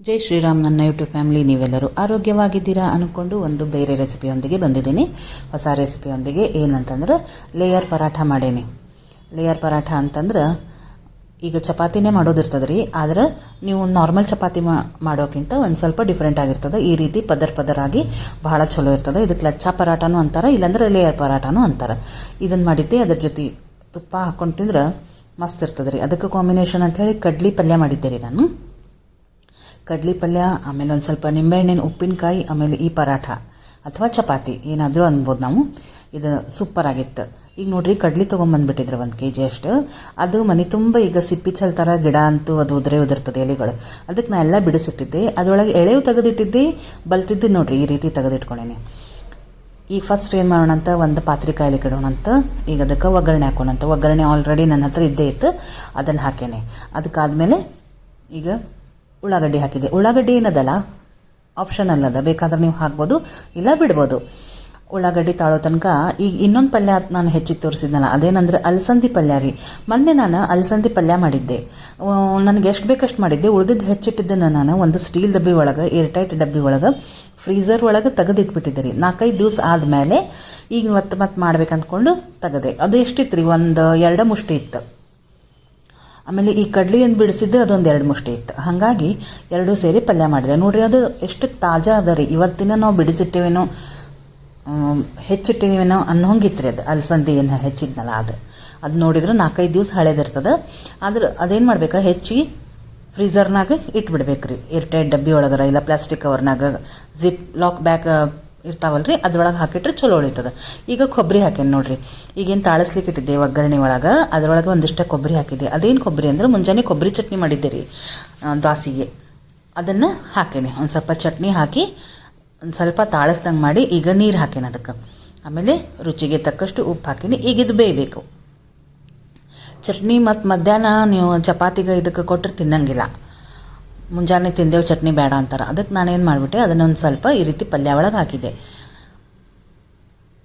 ಜೈ ಶ್ರೀರಾಮ್, ನನ್ನ YouTube family, ನೀವೆಲ್ಲರೂ ಆರೋಗ್ಯವಾಗಿದ್ದೀರಾ ಅಂದ್ಕೊಂಡು ಒಂದು ಬೇರೆ ರೆಸಿಪಿಯೊಂದಿಗೆ ಬಂದಿದ್ದೀನಿ. ಹೊಸ ರೆಸಿಪಿಯೊಂದಿಗೆ ಏನಂತಂದ್ರೆ ಲೇಯರ್ ಪರಾಠ ಮಾಡೇನಿ. ಲೇಯರ್ ಪರಾಠ ಅಂತಂದ್ರೆ ಈಗ ಚಪಾತಿನೇ ಮಾಡೋದಿರ್ತದೆ ರೀ, ಆದ್ರೆ ನೀವು ನಾರ್ಮಲ್ ಚಪಾತಿ ಮಾಡೋಕ್ಕಿಂತ ಒಂದು ಸ್ವಲ್ಪ ಡಿಫ್ರೆಂಟ್ ಆಗಿರ್ತದೆ. ಈ ರೀತಿ ಪದರ್ ಪದರಾಗಿ ಬಹಳ ಚಲೋ ಇರ್ತದೆ. ಇದಕ್ಕೆ ಲಚ್ಚಾ ಪರಾಟನೂ ಅಂತಾರೆ, ಇಲ್ಲಾಂದ್ರೆ ಲೇಯರ್ ಪರಾಟನೂ ಅಂತಾರೆ. ಇದನ್ನು ಮಾಡಿದ್ದೆ ಅದ್ರ ಜೊತೆ ತುಪ್ಪ ಹಾಕ್ಕೊಂಡು ತಿಂದ್ರೆ ಮಸ್ತ್ ಇರ್ತದೆ ರೀ. ಅದಕ್ಕೆ ಕಾಂಬಿನೇಷನ್ ಅಂಥೇಳಿ ಕಡ್ಲಿ ಪಲ್ಯ ಮಾಡಿದ್ದೆ ರೀ ನಾನು. ಕಡ್ಲಿ ಪಲ್ಯ ಆಮೇಲೆ ಒಂದು ಸ್ವಲ್ಪ ನಿಂಬೆಹಣ್ಣಿನ ಉಪ್ಪಿನಕಾಯಿ, ಆಮೇಲೆ ಈ ಪರಾಠ ಅಥವಾ ಚಪಾತಿ, ಏನಾದರೂ ಅನ್ಬೋದು ನಾವು. ಇದು ಸೂಪರ್ ಆಗಿತ್ತು. ಈಗ ನೋಡ್ರಿ, ಕಡ್ಲಿ ತೊಗೊಂಬಂದ್ಬಿಟ್ಟಿದ್ರು ಒಂದು ಕೆ ಜಿ ಅಷ್ಟು. ಅದು ಮನೆ ತುಂಬ ಈಗ ಸಿಪ್ಪಿ ಚಲ್ ಥರ ಗಿಡ ಅಂತೂ ಅದು ಉದುರೇ ಉದುರ್ತದೆ ಎಲೆಗಳು. ಅದಕ್ಕೆ ನಾ ಎಲ್ಲ ಬಿಡಿಸಿಟ್ಟಿದ್ದೆ. ಅದರೊಳಗೆ ಎಳೆವು ತೆಗೆದಿಟ್ಟಿದ್ದೆ, ಬಲ್ತಿದ್ದು ನೋಡಿರಿ, ಈ ರೀತಿ ತೆಗೆದಿಟ್ಕೊಂಡೇನಿ. ಈಗ ಫಸ್ಟ್ ಏನು ಮಾಡೋಣ ಅಂತ ಒಂದು ಪಾತ್ರೆ ಕಾಯಿಲೆ ಅಂತ ಈಗ ಅದಕ್ಕೆ ಒಗ್ಗರಣೆ ಹಾಕೋಣಂತ. ಒಗ್ಗರಣೆ ಆಲ್ರೆಡಿ ನನ್ನ ಹತ್ರ ಇದ್ದೇ ಇತ್ತು. ಅದನ್ನು ಹಾಕೇನೆ. ಅದಕ್ಕಾದಮೇಲೆ ಈಗ ಉಳ್ಳಾಗಡ್ಡಿ ಹಾಕಿದೆ ಉಳ್ಳಾಗಡ್ಡಿ ಏನದಲ್ಲ? ಆಪ್ಷನಲ್ ಅದ ಬೇಕಾದ್ರೆ ನೀವು ಹಾಕ್ಬೋದು, ಇಲ್ಲ ಬಿಡ್ಬೋದು. ಉಳ್ಳಾಗಡ್ಡಿ ತಾಳೋ ತನಕ ಈಗ ಇನ್ನೊಂದು ಪಲ್ಯ ನಾನು ಹೆಚ್ಚಿಗೆ ತೋರಿಸಿದ್ನಲ್ಲ, ಅದೇನಂದ್ರೆ ಅಲಸಂದಿ ಪಲ್ಯ ರೀ. ಮೊನ್ನೆ ನಾನು ಅಲಸಂದಿ ಪಲ್ಯ ಮಾಡಿದ್ದೆ. ನನಗೆ ಎಷ್ಟು ಬೇಕಷ್ಟು ಮಾಡಿದ್ದೆ. ಉಳಿದಿದ್ದು ಹೆಚ್ಚಿಟ್ಟಿದ್ದನ್ನು ನಾನು ಒಂದು ಸ್ಟೀಲ್ ಡಬ್ಬಿ ಒಳಗೆ, ಏರ್ಟೈಟ್ ಡಬ್ಬಿ ಒಳಗೆ ಫ್ರೀಝರ್ ಒಳಗೆ ತೆಗೆದಿಟ್ಬಿಟ್ಟಿದ್ದೆ ರೀ. ನಾಲ್ಕೈದು ದಿವಸ ಆದಮೇಲೆ ಈಗ ಮತ್ತೆ ಮತ್ತೆ ಮಾಡ್ಬೇಕು ಅಂದ್ಕೊಂಡು ತೆಗೆದೆ. ಅದು ಎಷ್ಟಿತ್ತು ರೀ ಒಂದು, ಎರಡು ಮುಷ್ಟಿ ಇತ್ತು. ಆಮೇಲೆ ಈ ಕಡ್ಲಿ ಬಿಡಿಸಿದ್ದು, ಅದೊಂದು ಎರಡು ಮುಷ್ಟಿ ಇತ್ತು. ಹಾಗಾಗಿ ಎರಡೂ ಸೇರಿ ಪಲ್ಯ ಮಾಡಿದೆ. ನೋಡಿರಿ, ಅದು ಎಷ್ಟು ತಾಜಾ ಅದ ರೀ. ಇವತ್ತಿನ ನಾವು ಬಿಡಿಸಿಟ್ಟಿವೇನೋ ಹೆಚ್ಚಿಟ್ಟಿವೇನೋ ಅನ್ನೋಂಗಿತ್ತು ರೀ ಅದು. ಅಲಸಂದಿ ಏನು ಹೆಚ್ಚಿದ್ನಲ್ಲ ಅದು. ಅದು ನೋಡಿದ್ರೆ ನಾಲ್ಕೈದು ದಿವಸ ಹಳೇದಿರ್ತದೆ ಆದ್ರೆ ಅದೇನು ಮಾಡ್ಬೇಕು? ಹೆಚ್ಚಿ ಫ್ರೀಝರ್ನಾಗ ಇಟ್ಬಿಡ್ಬೇಕು ರೀ ಏರ್ಟೈಟ್ ಡಬ್ಬಿ ಒಳಗರ ಇಲ್ಲ ಪ್ಲಾಸ್ಟಿಕ್ ಕವರ್ನಾಗ ಜಿಪ್ ಲಾಕ್ ಬ್ಯಾಗ್ ಇರ್ತಾವಲ್ಲ ರೀ ಅದ್ರೊಳಗೆ ಹಾಕಿಟ್ರೆ ಚಲೋ ಉಳಿತದೆ. ಈಗ ಕೊಬ್ಬರಿ ಹಾಕೇನಿ ನೋಡ್ರಿ. ಈಗೇನು ತಾಳಿಸ್ಲಿಕ್ಕೆ ಇಟ್ಟಿದ್ದೆ ಒಗ್ಗರಣೆ ಒಳಗೆ. ಅದರೊಳಗೆ ಒಂದಿಷ್ಟು ಕೊಬ್ಬರಿ ಹಾಕಿದ್ದೆ. ಅದೇನು ಕೊಬ್ಬರಿ ಅಂದ್ರೆ ಮುಂಜಾನೆ ಕೊಬ್ಬರಿ ಚಟ್ನಿ ಮಾಡಿದ್ದೆ ರೀ ದ್ವಾಸಿಗೆ ಅದನ್ನು ಹಾಕೇನೆ. ಒಂದು ಸ್ವಲ್ಪ ಚಟ್ನಿ ಹಾಕಿ, ಒಂದು ಸ್ವಲ್ಪ ತಾಳಿಸ್ದಂಗೆ ಮಾಡಿ ಈಗ ನೀರು ಹಾಕೇನಿ ಅದಕ್ಕೆ. ಆಮೇಲೆ ರುಚಿಗೆ ತಕ್ಕಷ್ಟು ಉಪ್ಪು ಹಾಕೀನಿ. ಈಗ ಇದು ಬೇಯಬೇಕು. ಚಟ್ನಿ ಮತ್ತು ಮಧ್ಯಾಹ್ನ ನೀವು ಚಪಾತಿಗೆ ಇದಕ್ಕೆ ಕೊಟ್ಟರೆ ತಿನ್ನಂಗಿಲ್ಲ. ಮುಂಜಾನೆ ತಿಂದೇವು ಚಟ್ನಿ ಬೇಡ ಅಂತಾರೆ. ಅದಕ್ಕೆ ನಾನೇನು ಮಾಡಿಬಿಟ್ಟೆ, ಅದನ್ನೊಂದು ಸ್ವಲ್ಪ ಈ ರೀತಿ ಪಲ್ಯ ಒಳಗೆ ಹಾಕಿದೆ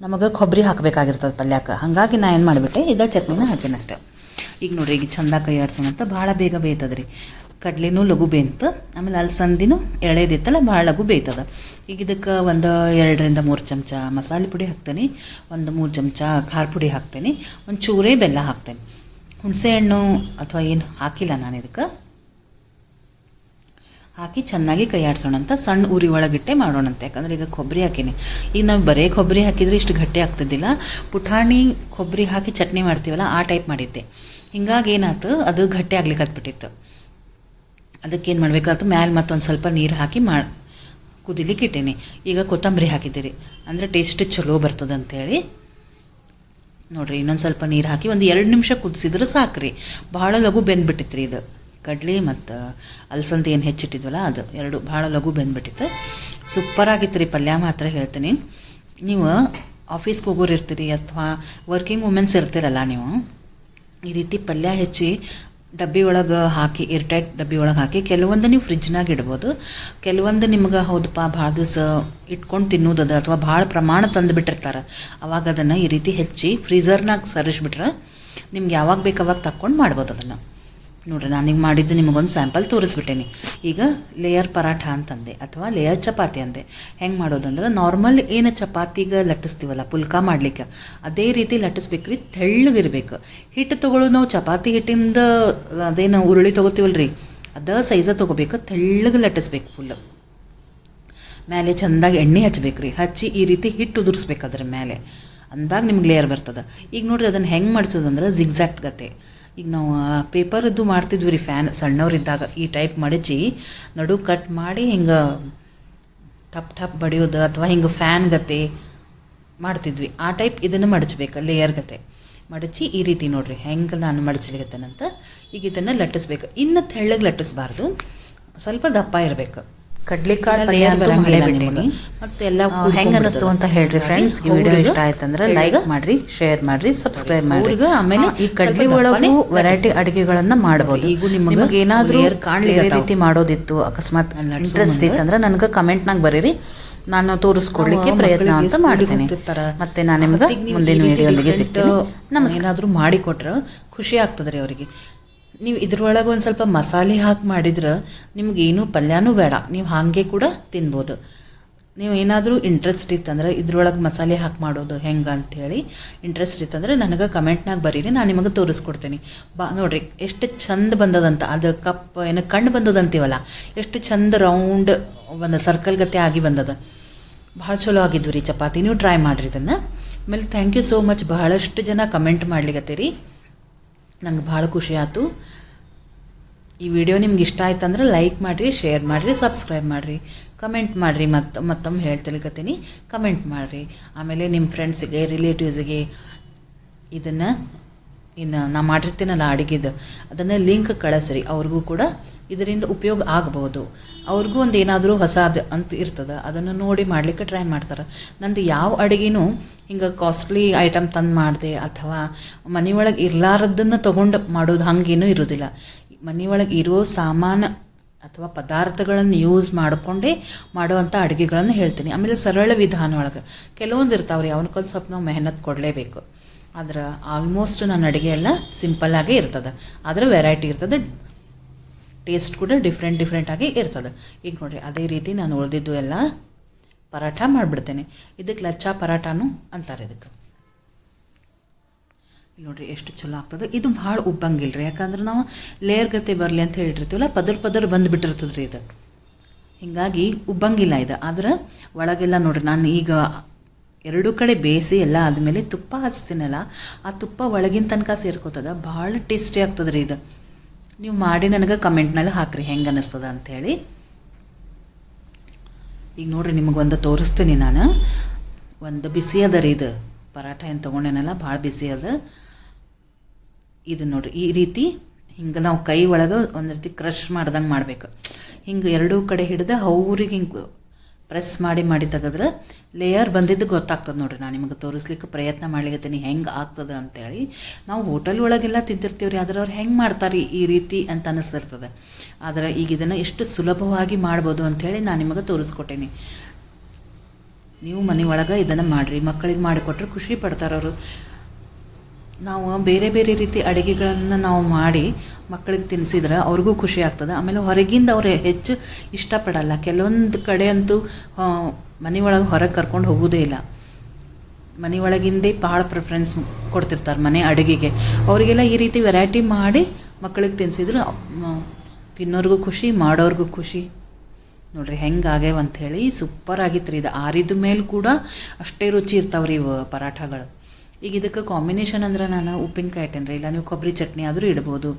ನಮಗೆ ಕೊಬ್ಬರಿ ಹಾಕಬೇಕಾಗಿರ್ತದೆ ಪಲ್ಯಕ್ಕೆ ಹಾಗಾಗಿ ನಾ ಏನು ಮಾಡಿಬಿಟ್ಟೆ ಇದ ಚಟ್ನಿನ ಹಾಕೇನಷ್ಟೆ ಈಗ ನೋಡ್ರಿ, ಈಗ ಚಂದ ಕೈ ಆಡ್ಸೋಣ ಅಂತ ಭಾಳ ಬೇಗ ಬೇಯ್ತದೆ ರೀ ಕಡ್ಲಿನೂ ಲಘು ಬೇಯ್ತು, ಆಮೇಲೆ ಅಲಸಂದಿನೂ ಎಳೆದಿತ್ತಲ್ಲ, ಭಾಳ ಲಘು ಬೇಯ್ತದೆ. ಈಗ ಇದಕ್ಕೆ ಒಂದು ಎರಡರಿಂದ ಮೂರು ಚಮಚ ಮಸಾಲೆ ಪುಡಿ ಹಾಕ್ತೇನೆ, ಒಂದು ಮೂರು ಚಮಚ ಖಾರ ಪುಡಿ ಹಾಕ್ತೇನೆ, ಒಂದು ಚೂರೇ ಬೆಲ್ಲ ಹಾಕ್ತೇನೆ. ಹುಣಸೆ ಹಣ್ಣು ಅಥವಾ ಏನು ಹಾಕಿಲ್ಲ ನಾನು ಇದಕ್ಕೆ. ಹಾಕಿ ಚೆನ್ನಾಗಿ ಕೈ ಆಡ್ಸೋಣ ಅಂತ ಸಣ್ಣ ಉರಿ ಒಳಗಿಟ್ಟೆ ಮಾಡೋಣಂತೆ. ಯಾಕಂದ್ರೆ ಈಗ ಕೊಬ್ಬರಿ ಹಾಕಿನಿ. ಈಗ ನಾವು ಬರೀ ಕೊಬ್ಬರಿ ಹಾಕಿದ್ರೆ ಇಷ್ಟು ಗಟ್ಟಿ ಆಗ್ತಿದ್ದಿಲ್ಲ. ಪುಟಾಣಿ ಕೊಬ್ಬರಿ ಹಾಕಿ ಚಟ್ನಿ ಮಾಡ್ತೀವಲ್ಲ, ಆ ಟೈಪ್ ಮಾಡಿದ್ದೆ. ಹಿಂಗಾಗಿ ಏನಾಯ್ತು, ಅದು ಗಟ್ಟಿ ಆಗ್ಲಿಕ್ಕೆ ಹತ್ಬಿಟ್ಟಿತ್ತು. ಅದಕ್ಕೇನು ಮಾಡಬೇಕಾಯ್ತು, ಮ್ಯಾಲೆ ಮತ್ತೊಂದು ಸ್ವಲ್ಪ ನೀರು ಹಾಕಿ ಮಾ, ಕುದಿಲಿಕ್ಕೆ ಇಟ್ಟೇನಿ. ಈಗ ಕೊತ್ತಂಬರಿ ಹಾಕಿದ್ದೀರಿ. ಅಂದರೆ ಟೇಸ್ಟ್ ಚಲೋ ಬರ್ತದೆ ಅಂಥೇಳಿ ನೋಡಿರಿ, ಇನ್ನೊಂದು ಸ್ವಲ್ಪ ನೀರು ಹಾಕಿ ಒಂದು ಎರಡು ನಿಮಿಷ ಕುದಿಸಿದ್ರೆ ಸಾಕ್ರಿ. ಭಾಳ ಲಘು ಬೆಂದ್ಬಿಟ್ಟಿತ್ತು ರೀ ಇದು. ಕಡ್ಲಿ ಮತ್ತು ಅಲಸಂದಿ ಏನು ಹೆಚ್ಚಿಟ್ಟಿದ್ವಲ್ಲ, ಅದು ಎರಡು ಭಾಳ ಲಘು ಬೆಂದ್ಬಿಟ್ಟಿತ್ತು. ಸೂಪರ್ ಆಗಿತ್ತು ರೀ ಪಲ್ಯ ಮಾತ್ರ ಹೇಳ್ತೀನಿ. ನೀವು ಆಫೀಸ್ಗೆ ಹೋಗೋರು ಇರ್ತೀರಿ ಅಥವಾ ವರ್ಕಿಂಗ್ ವುಮೆನ್ಸ್ ಇರ್ತೀರಲ್ಲ ನೀವು, ಈ ರೀತಿ ಪಲ್ಯ ಹೆಚ್ಚಿ ಡಬ್ಬಿ ಒಳಗೆ ಹಾಕಿ ಏರ್ಟೈಟ್ ಡಬ್ಬಿ ಒಳಗೆ ಹಾಕಿ, ಕೆಲವೊಂದು ನೀವು ಫ್ರಿಜ್ನಾಗ ಇಡ್ಬೋದು. ಕೆಲವೊಂದು ನಿಮ್ಗೆ ಹೌದಪ್ಪ ಭಾಳ ದಿವಸ ಇಟ್ಕೊಂಡು ತಿನ್ನೋದದ ಅಥವಾ ಭಾಳ ಪ್ರಮಾಣ ತಂದು ಬಿಟ್ಟಿರ್ತಾರೆ. ಅವಾಗ ಅದನ್ನು ಈ ರೀತಿ ಹೆಚ್ಚಿ ಫ್ರೀಝರ್ನಾಗ ಸರಿಸ್ಬಿಟ್ರೆ ನಿಮ್ಗೆ ಯಾವಾಗ ಬೇಕು ಅವಾಗ ತಕ್ಕೊಂಡು ಮಾಡ್ಬೋದು ಅದನ್ನು. ನೋಡ್ರಿ, ನಾನು ಈಗ ಮಾಡಿದ್ದು ನಿಮಗೊಂದು ಸ್ಯಾಂಪಲ್ ತೋರಿಸ್ಬಿಟ್ಟೇನಿ. ಈಗ ಲೇಯರ್ ಪರಾಠ ಅಂತಂದೆ, ಅಥವಾ ಲೇಯರ್ ಚಪಾತಿ ಅಂದೆ. ಹೆಂಗೆ ಮಾಡೋದಂದ್ರೆ ನಾರ್ಮಲ್ ಏನು ಚಪಾತಿಗೆ ಲಟ್ಟಿಸ್ತೀವಲ್ಲ, ಪುಲ್ಕ ಮಾಡ್ಲಿಕ್ಕೆ, ಅದೇ ರೀತಿ ಲಟ್ಟಿಸ್ಬೇಕ್ರಿ, ತೆಳ್ಳಗಿರ್ಬೇಕು. ಹಿಟ್ಟು ತೊಗೊಳ್ಳೋದು ನಾವು ಚಪಾತಿ ಹಿಟ್ಟಿಂದ ಅದೇನು ಉರುಳಿ ತೊಗೋತೀವಲ್ರಿ, ಅದ ಸೈಜ ತೊಗೋಬೇಕು, ತೆಳ್ಳಗೆ ಲಟ್ಟಿಸ್ಬೇಕು ಫುಲ್ ಮೇಲೆ ಚೆಂದಾಗಿ ಎಣ್ಣೆ ಹಚ್ಬೇಕು ರೀ ಹಚ್ಚಿ ಈ ರೀತಿ ಹಿಟ್ಟು ಉದುರಿಸ್ಬೇಕು ಅದ್ರ ಮೇಲೆ ಅಂದಾಗ ನಿಮ್ಗೆ ಲೇಯರ್ ಬರ್ತದೆ. ಈಗ ನೋಡ್ರಿ, ಅದನ್ನು ಹೆಂಗೆ ಮಾಡಿಸೋದಂದ್ರೆ ಜಿಗ್ಸಾಕ್ಟ್ ಗತೆ. ಈಗ ನಾವು ಪೇಪರದ್ದು ಮಾಡ್ತಿದ್ವಿ ರೀ ಫ್ಯಾನ್ ಸಣ್ಣವರಿದ್ದಾಗ. ಈ ಟೈಪ್ ಮಡಚಿ ನಡು ಕಟ್ ಮಾಡಿ ಹಿಂಗೆ ಟಪ್ ಟಪ್ ಬಡಿಯೋದು ಅಥವಾ ಹಿಂಗೆ ಫ್ಯಾನ್ ಗತೆ ಮಾಡ್ತಿದ್ವಿ. ಆ ಟೈಪ್ ಇದನ್ನು ಮಡಚಬೇಕು ಲೇಯರ್ ಗತೆ. ಮಡಚಿ ಈ ರೀತಿ ನೋಡ್ರಿ, ಹೆಂಗೆ ನಾನು ಮಡಚಲಿಗತ್ತೇನಂತ ಈಗ ಇದನ್ನು ಲಟ್ಟಿಸ್ಬೇಕು. ಇನ್ನು ತೆಳ್ಳಗೆ ಲಟ್ಟಿಸ್ಬಾರ್ದು. ಸ್ವಲ್ಪ ದಪ್ಪ ಇರಬೇಕು. ಕಡ್ಲಿಕಾಳು ಪಲ್ಯ ಅಂತೂ ಮಾಡೇ ಬಿಟ್ಟೇನಿ ಮತ್ತೆ ಎಲ್ಲ ಹೆಂಗೆ ಅನ್ನಿಸ್ತು ಅಂತ ಹೇಳ್ರಿ ಫ್ರೆಂಡ್ಸ್ ಈ ವಿಡಿಯೋ ಇಷ್ಟ ಆಯ್ತಂದ್ರೆ ಲೈಕ್ ಮಾಡ್ರಿ ಶೇರ್ ಮಾಡ್ರಿ ಸಬ್ಸ್ಕ್ರೈಬ್ ಮಾಡ್ರಿ. ಆಮೇಲೆ ಈ ಕಡ್ಲಿ ಒಳಗೂ ವೆರೈಟಿ ಅಡುಗೆಗಳನ್ನ ಮಾಡ್ಬೋದು. ಈಗ ನಿಮಗೆ ಏನಾದರೂ ಕಾಣಲಿ ರೀತಿ ಮಾಡೋದಿತ್ತು ಅಕಸ್ಮಾತ್ ಇಂಟ್ರೆಸ್ಟ್ ಇತ್ತಂದ್ರೆ ನನಗೆ ಕಮೆಂಟ್ನಾಗ ಬರೀರಿ. ನಾನು ತೋರಿಸ್ಕೊಡ್ಲಿಕ್ಕೆ ಪ್ರಯತ್ನ ಅಂತ ಮಾಡ್ತೀನಿ. ಮತ್ತೆ ನಾನು ನಿಮ್ಗೆ ಮುಂದಿನ ವಿಡಿಯೋಲಿಗೆ ಸಿಗ್ತೀನಿ. ನಮಸ್ಕಾರ. ಮಾಡಿ ಮಾಡಿಕೊಟ್ರೆ ಖುಷಿ ಆಗ್ತದ್ರಿ ರೀ ಅವರಿಗೆ. ನೀವು ಇದ್ರೊಳಗೆ ಒಂದು ಸ್ವಲ್ಪ ಮಸಾಲೆ ಹಾಕಿ ಮಾಡಿದ್ರೆ ನಿಮಗೇನು ಪಲ್ಯನೂ ಬೇಡ. ನೀವು ಹಾಗೆ ಕೂಡ ತಿನ್ಬೋದು. ನೀವು ಏನಾದರೂ ಇಂಟ್ರೆಸ್ಟ್ ಇತ್ತಂದ್ರೆ ಇದ್ರೊಳಗೆ ಮಸಾಲೆ ಹಾಕಿ ಮಾಡೋದು ಹೆಂಗೆ ಅಂಥೇಳಿ ಇಂಟ್ರೆಸ್ಟ್ ಇತ್ತಂದ್ರೆ ನನಗೆ ಕಮೆಂಟ್ನಾಗ ಬರೀರಿ, ನಾನು ನಿಮಗೆ ತೋರಿಸ್ಕೊಡ್ತೀನಿ. ಬಾ ನೋಡ್ರಿ, ಎಷ್ಟು ಚಂದ ಬಂದದಂತ, ಅದು ಕಪ್ ಏನು ಕಣ್ಣು ಬಂದದಂತೀವಲ್ಲ ಎಷ್ಟು ಚಂದ ರೌಂಡ್ ಒಂದು ಸರ್ಕಲ್ ಗತೆ ಆಗಿ ಬಂದದ. ಭಾಳ ಚಲೋ ಆಗಿದ್ವು ರೀ ಚಪಾತಿ, ನೀವು ಟ್ರೈ ಮಾಡಿರಿ ಇದನ್ನು. ಆಮೇಲೆ ಥ್ಯಾಂಕ್ ಯು ಸೋ ಮಚ್ ಬಹಳಷ್ಟು ಜನ ಕಮೆಂಟ್ ಮಾಡ್ಲಿಕತ್ತೀರಿ. ನಂಗೆ ಭಾಳ ಖುಷಿ ಆಯ್ತು. ಈ ವಿಡಿಯೋ ನಿಮ್ಗೆ ಇಷ್ಟ ಆಯ್ತು ಅಂದ್ರೆ ಲೈಕ್ ಮಾಡಿರಿ ಶೇರ್ ಮಾಡಿರಿ ಸಬ್ಸ್ಕ್ರೈಬ್ ಮಾಡಿರಿ. ಕಮೆಂಟ್ ಮಾಡಿರಿ, ಮತ್ತು ಮತ್ತೊಮ್ಮೆ ಹೇಳ್ತಿಲ್ಕತ್ತೀನಿ ಕಮೆಂಟ್ ಮಾಡಿರಿ. ಆಮೇಲೆ ನಿಮ್ಮ ಫ್ರೆಂಡ್ಸಿಗೆ ರಿಲೇಟಿವ್ಸಿಗೆ ಇದನ್ನು, ಇನ್ನು ನಾ ಮಾಡಿರ್ತೀನಲ್ಲ ಅಡುಗೆದು, ಅದನ್ನು ಲಿಂಕ್ ಕಳಿಸ್ರಿ. ಅವ್ರಿಗೂ ಕೂಡ ಇದರಿಂದ ಉಪಯೋಗ ಆಗ್ಬೋದು. ಅವ್ರಿಗೂ ಒಂದು ಏನಾದರೂ ಹೊಸದು ಅಂತ ಇರ್ತದೆ, ಅದನ್ನು ನೋಡಿ ಮಾಡಲಿಕ್ಕೆ ಟ್ರೈ ಮಾಡ್ತಾರೆ. ನಂದು ಯಾವ ಅಡುಗೆನೂ ಹಿಂಗೆ ಕಾಸ್ಟ್ಲಿ ಐಟಮ್ ತಂದು ಮಾಡಿದೆ, ಅಥವಾ ಮನೆಯೊಳಗೆ ಇರಲಾರದನ್ನು ತೊಗೊಂಡು ಮಾಡೋದು ಹಂಗೇನೂ ಇರೋದಿಲ್ಲ. ಮನೆಯೊಳಗೆ ಇರೋ ಸಾಮಾನು ಅಥವಾ ಪದಾರ್ಥಗಳನ್ನು ಯೂಸ್ ಮಾಡಿಕೊಂಡೇ ಮಾಡುವಂಥ ಅಡುಗೆಗಳನ್ನು ಹೇಳ್ತೀನಿ. ಆಮೇಲೆ ಸರಳ ವಿಧಾನ ಒಳಗೆ. ಕೆಲವೊಂದು ಇರ್ತಾವ್ರಿ ಅವನಕ್ಕೊಂದು ಸ್ವಲ್ಪ ನಾವು ಮೆಹನತ್ ಕೊಡಲೇಬೇಕು. ಆದ್ರೆ ಆಲ್ಮೋಸ್ಟ್ ನನ್ನ ಅಡುಗೆ ಎಲ್ಲ ಸಿಂಪಲ್ಲಾಗೇ ಇರ್ತದೆ. ಆದರೆ ವೆರೈಟಿ ಇರ್ತದೆ ಟೇಸ್ಟ್ ಕೂಡ ಡಿಫ್ರೆಂಟ್ ಡಿಫ್ರೆಂಟಾಗಿ ಇರ್ತದೆ. ಈಗ ನೋಡಿರಿ, ಅದೇ ರೀತಿ ನಾನು ಉಳಿದಿದ್ದು ಎಲ್ಲ ಪರಾಠ ಮಾಡಿಬಿಡ್ತೇನೆ. ಇದಕ್ಕೆ ಲಚ್ಚಾ ಪರಾಠನೂ ಅಂತಾರೆ ಇದಕ್ಕೆ. ನೋಡ್ರಿ ಎಷ್ಟು ಚಲೋ ಆಗ್ತದೆ. ಇದು ಭಾಳ ಉಬ್ಬಂಗಿಲ್ಲ ರೀ ಯಾಕಂದ್ರೆ ನಾವು ಲೇಯರ್ ಗತೆ ಬರಲಿ ಅಂತ ಹೇಳಿರ್ತೀವಲ್ಲ ಪದರ್ ಪದರ್ ಬಂದ್ಬಿಟ್ಟಿರ್ತದ್ರಿ ಇದು. ಹೀಗಾಗಿ ಉಬ್ಬಂಗಿಲ್ಲ ಇದು. ಆದ್ರೆ ಒಳಗೆಲ್ಲ ನೋಡ್ರಿ, ನಾನು ಈಗ ಎರಡೂ ಕಡೆ ಬೇಯಿಸಿ ಎಲ್ಲ ಆದಮೇಲೆ ತುಪ್ಪ ಹಚ್ತೀನಲ್ಲ, ಆ ತುಪ್ಪ ಒಳಗಿನ ತನಕ ಸೇರ್ಕೋತದ. ಭಾಳ ಟೇಸ್ಟಿ ಆಗ್ತದೆ ರೀ ಇದು. ನೀವು ಮಾಡಿ ನನಗೆ ಕಮೆಂಟ್ನಲ್ಲಿ ಹಾಕ್ರಿ, ಹೆಂಗೆ ಅನ್ನಿಸ್ತದ ಅಂಥೇಳಿ ಈಗ ನೋಡ್ರಿ ನಿಮಗೊಂದು ತೋರಿಸ್ತೀನಿ ನಾನು. ಒಂದು ಬಿಸಿ ಅದ ರೀ ಇದು. ಪರಾಠ ಏನು ತೊಗೊಂಡೇನಲ್ಲ, ಭಾಳ ಬಿಸಿ ಅದ. ಇದು ನೋಡ್ರಿ, ಈ ರೀತಿ ಹಿಂಗೆ ನಾವು ಕೈ ಒಳಗೆ ಒಂದು ರೀತಿ ಕ್ರಷ್ ಮಾಡ್ದಂಗೆ ಮಾಡ್ಬೇಕು. ಹಿಂಗೆ ಎರಡೂ ಕಡೆ ಹಿಡಿದು ಅವ್ರಿಗೆ ಹಿಂಗೆ ಪ್ರೆಸ್ ಮಾಡಿ ಮಾಡಿ ತೆಗೆದ್ರೆ ಲೇಯರ್ ಬಂದಿದ್ದು ಗೊತ್ತಾಗ್ತದೆ ನೋಡ್ರಿ. ನಾನು ನಿಮಗೆ ತೋರಿಸ್ಲಿಕ್ಕೆ ಪ್ರಯತ್ನ ಮಾಡ್ಲಿಕತ್ತೀನಿ, ಹೆಂಗೆ ಆಗ್ತದೆ ಅಂತೇಳಿ. ನಾವು ಹೋಟೆಲ್ ಒಳಗೆಲ್ಲ ತಿಂತಿರ್ತೀವಿ ರೀ ಆದ್ರೆ ಅವ್ರು ಹೆಂಗೆ ಮಾಡ್ತಾರೆ ಈ ರೀತಿ ಅಂತ ಅನ್ನಿಸ್ತಿರ್ತದೆ ಆದರೆ ಈಗ ಇದನ್ನು ಎಷ್ಟು ಸುಲಭವಾಗಿ ಮಾಡ್ಬೋದು ಅಂಥೇಳಿ ನಾನು ನಿಮಗೆ ತೋರಿಸ್ಕೊಟ್ಟೇನಿ. ನೀವು ಮನೆ ಒಳಗೆ ಇದನ್ನು ಮಾಡಿರಿ ಮಕ್ಕಳಿಗೆ ಮಾಡಿಕೊಟ್ರೆ ಖುಷಿ ಪಡ್ತಾರೆ ಅವರು. ನಾವು ಬೇರೆ ಬೇರೆ ರೀತಿ ಅಡುಗೆಗಳನ್ನು ನಾವು ಮಾಡಿ ಮಕ್ಕಳಿಗೆ ತಿನ್ನಿಸಿದ್ರೆ ಅವ್ರಿಗೂ ಖುಷಿ ಆಗ್ತದೆ. ಆಮೇಲೆ ಹೊರಗಿಂದ ಅವ್ರು ಹೆಚ್ಚು ಇಷ್ಟಪಡಲ್ಲ. ಕೆಲವೊಂದು ಕಡೆ ಅಂತೂ ಮನೆಯೊಳಗೆ ಹೊರಗೆ ಕರ್ಕೊಂಡು ಹೋಗೋದೇ ಇಲ್ಲ. ಮನೆಯೊಳಗಿಂದೇ ಭಾಳ ಪ್ರಿಫರೆನ್ಸ್ ಕೊಡ್ತಿರ್ತಾರೆ ಮನೆ ಅಡುಗೆಗೆ. ಅವರಿಗೆಲ್ಲ ಈ ರೀತಿ ವೆರೈಟಿ ಮಾಡಿ ಮಕ್ಕಳಿಗೆ ತಿನ್ನಿಸಿದ್ರೆ ತಿನ್ನೋರಿಗೂ ಖುಷಿ, ಮಾಡೋರ್ಗೂ ಖುಷಿ. ನೋಡ್ರಿ ಹೆಂಗೆ ಆಗ್ಯಾವ ಅಂಥೇಳಿ ಸೂಪರ್ ಆಗಿತ್ತು ರೀ ಇದು. ಆರಿದ ಮೇಲೆ ಕೂಡ ಅಷ್ಟೇ ರುಚಿ ಇರ್ತಾವ್ರಿ ಇವು ಪರಾಠಗಳು. ಈಗ ಇದಕ್ಕೆ ಕಾಂಬಿನೇಷನ್ ಅಂದ್ರೆ ನಾನು ಉಪ್ಪಿನಕಾಯಿ ಇಟ್ಟೇನೆ ಇಲ್ಲ ನೀವು ಕೊಬ್ಬರಿ ಚಟ್ನಿ ಆದರೂ ಇಡ್ಬೋದು.